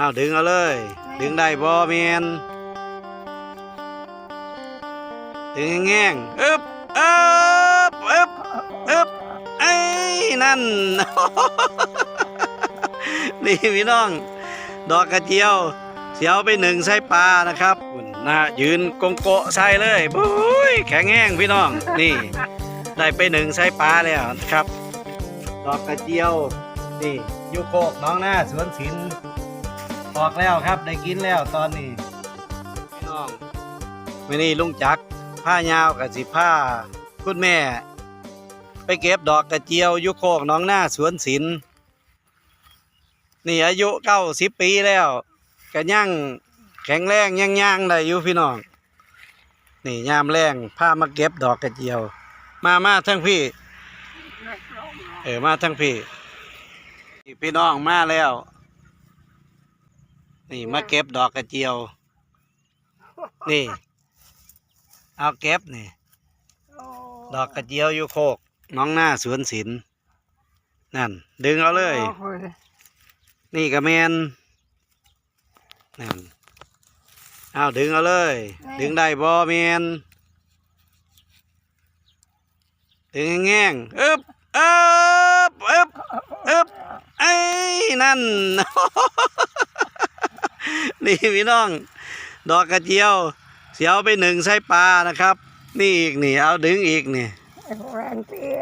เอาดึงเอาเลย ดึงได้บ่เมียนดึงแง่งอึบอึบอึบอึบไอ้นั่น นี่พี่น้อง ดอกกระเจียว เสียวไปหนึ่งใส่ปลานะครับน่ายืนกงโกะใส่เลยบุ้ยแข็งแห้งพี่น้อง นี่ ได้ไปหนึ่งใส่ปลาแล้วนะครับ ดอกกระเจียว นี่อยูโกน้องหน้าสวนศิลป์ ออกแล้วครับ ได้กินแล้วตอนนี้พี่น้องไม่นี่ลุงจักรผ้ายาวกับสิผ้าคุณแม่ ไปเก็บดอกกระเจียวอยูโคกน้องหน้าสวนศิลป์นี่อายุเก้าสิบปีแล้วก็ยังแข็งแรงยังย่างได้อยู่พี่น้อง นี่ยามแรงผ้ามาเก็บดอกกระเจียว มามาทั้งพี่ เออมาทั้งพี่ พี่น้องมาแล้ว นี่มาเก็บดอกกระเจียว นี่ เอาเก็บนี่ ดอกกระเจียวอยู่โคก น้องหน้าสวนศิลป์นั่น ดึงเอาเลย นี่กระแมนนั่นเอาดึงเอาเลย ดึงได้บ่แมนดึงแง่งๆอึบอึบอึบอึบไอ้นั่น นี่พี่น้อง ดอกกระเจียว เสียวไปหนึ่งใส่ปลานะครับ นี่อีกนี่ เอาดึงอีกนี่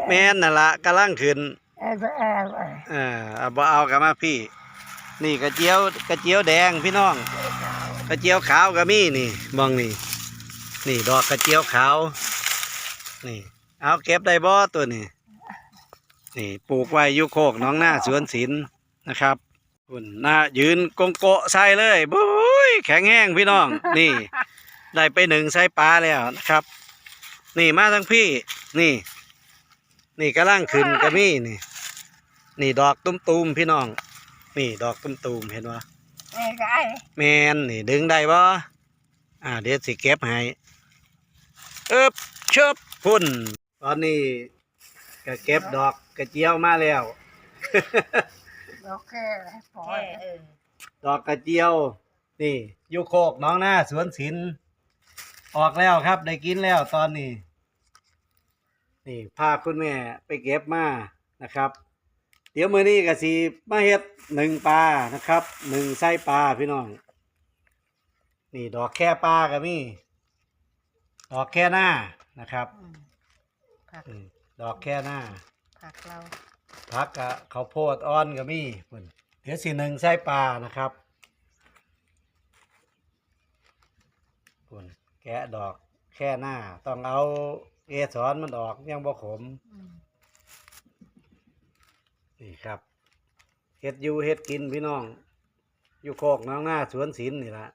แม่นน่ะละกำลังขึ้นเออเอาบ่เอากลับมาพี่ นี่กระเจียวกระเจียวแดงพี่น้อง กระเจียวขาวก็มีนี่มองนี่ นี่ดอกกระเจียวขาว นี่ เอาเก็บได้บ่ตัวนี้นี่ปลูกไว้อยุโคกหน้องหน้าสวนศิลป์นะครับคุณหน้ายืนกงโกะใส่เลยบุ้ ยแข็งแห้งพี่น้อง นี่ ได้ไปหนึ่งใส่ปลาแล้วนะครับ นี่มาทั้งพี่ นี่ นี่กำลังขึ้นก็มีนี่ นี่ดอกตุ้มๆพี่น้อง นี่ดอกตุ้มๆเห็นวะแมนนี่ดึงได้บ่อ่าเดี๋ยวสิเก็บให้เอ๊บเชิบพุ่น ตอนนี้ก็เก็บดอกกระเจียวมาแล้ว ดอกกระเจียว นี่อยูโคกน้องหน้าสวนศิลป์ออกแล้วครับ ได้กินแล้วตอนนี้ นี่พาคุณแม่ไปเก็บมานะครับ เดี๋ยวมื้อนี้ก็สิมาเฮ็ดหนึ่งปลานะครับหนึ่งไส้ปลาพี่น้องนี่ดอกแค่ปลาก็มีดอกแค่หน้านะครับผักอืมดอกแค่หน้า ผักเรา พักกะข้าวโพดอ่อนก็มีพุ่นเดี๋ยวสิหนึ่งไส้ปลานะครับพุ่น แกะดอกแค่หน้า ต้องเอาเกสรมันออกยังบ่ขม อืมนี่ครับเฮ็ดอยู่เฮ็ดกินพี่น้อง อยู่โคกน้องหน้าสวนศิลป์นี่ละ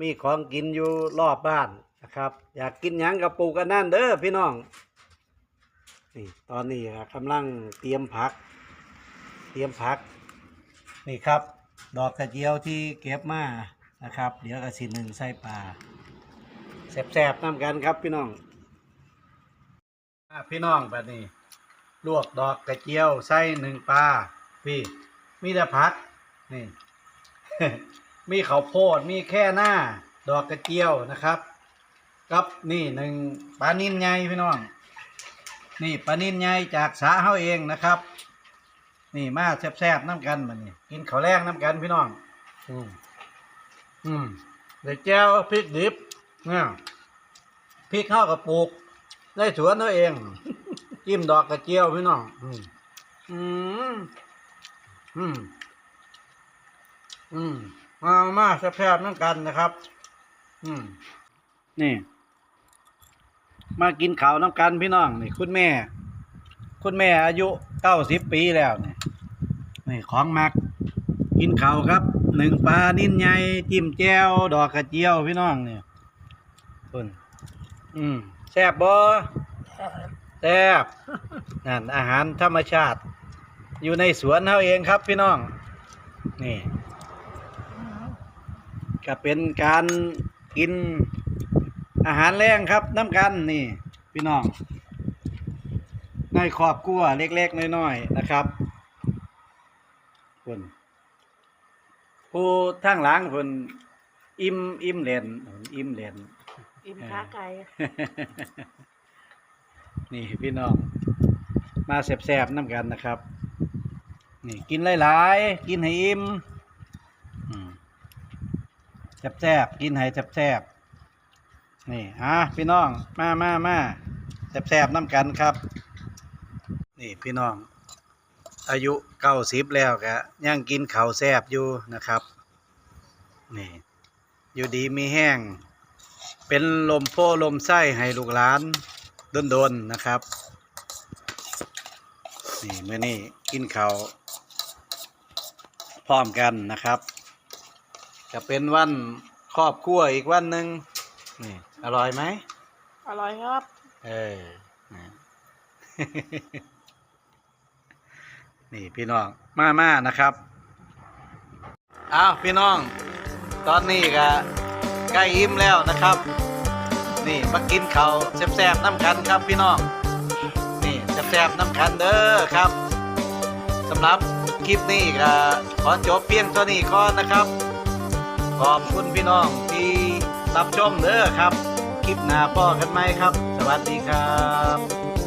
มีของกินอยู่รอบบ้านนะครับ อยากกินหยังกับปลูกกันนั่นเด้อพี่น้องนี่ตอนนี้ก็กำลังเตรียมผัก เตรียมผัก นี่ครับ ดอกกระเจียวที่เก็บมา นะครับ เดี๋ยวก็สิหนึ่งใส่ปลาแซ่บๆน้ำกันครับพี่น้องพี่น้องแบบนี้ ลวกดอกกระเจียวใส่หนึ่งปลาพี่มีแต่ผักนี่ มีข้าวโพดมีแค่หน้า ดอกกระเจียวนะครับกับนี่หนึ่งปลานิ่นใหญ่พี่น้อง นี่ปลานิ่นใหญ่จากสาเฮาเองนะครับ นี่มาแซ่บๆน้ำกันมันนี่กินข้าวแรงน้ำกันพี่น้องอืม อืมเดี๋ยวแจ้วพริกดิบเนี่ยพริกเข้ากับปลูกได้สวนเราเอง จิ้มดอกกระเจียวพี่น้องอืมอืมอืมอืมมามาแซ่บๆน้ำกันนะครับ อืมนี่ มากินข้าวน้ำกันพี่น้องนี่คุณแม่ คุณแม่อายุเก้าสิบปีแล้วนี่นี่ของมัก กินข้าวครับหนึ่งปลานิ่นใหญ่จิ้มแจ่วดอกกระเจียวพี่น้องเนี่ยคุณอืมแซ่บบ่แซ่บนั่นอาหารธรรมชาติ อยู่ในสวนเขาเองครับพี่น้อง นี่ ก็เป็นการกินอาหารแรงครับน้ำกันนี่ พี่น้องในครอบครัวเล็กๆน้อยๆนะครับคุณ ผู้ทางหลังเพิ่นอิ่มอิ่มเล่นเพิ่นอิ่มเล่น อิ่มขาไก่นี่พี่น้อง มาแซ่บๆน้ำกันนะครับ นี่กินหลายๆ กินให้อิ่มอืมแซ่บๆกินให้แซ่บๆนี่อะพี่น้องมามามาแซ่บๆน้ำกันครับ นี่พี่น้อง อายุเก้าสิบแล้วกะยังกินข้าวแซ่บอยู่นะครับนี่อยู่ดีมีแห้ง เป็นลมโพลมไส้ให้ลูกหลานโดนๆนะครับนี่เมื่อนี้กินข้าวพร้อมกันนะครับจะเป็นวันครอบครัวอีกวันหนึ่งนี่อร่อยไหมอร่อยครับ เออ นี่พี่น้องมามานะครับอ้าวพี่น้อง ตอนนี้ก็ใกล้อิ่มแล้วนะครับ นี่มากินข้าวแซ่บๆน้ำกันครับพี่น้องนี่แซ่บๆน้ำกันเด้อครับสำหรับคลิปนี้ก็ขอจบเพียงเท่านี้ก่อนนะครับ ขอบคุณพี่น้องที่รับชมเด้อครับ คลิปหน้าพ่อกันไหมครับ สวัสดีครับ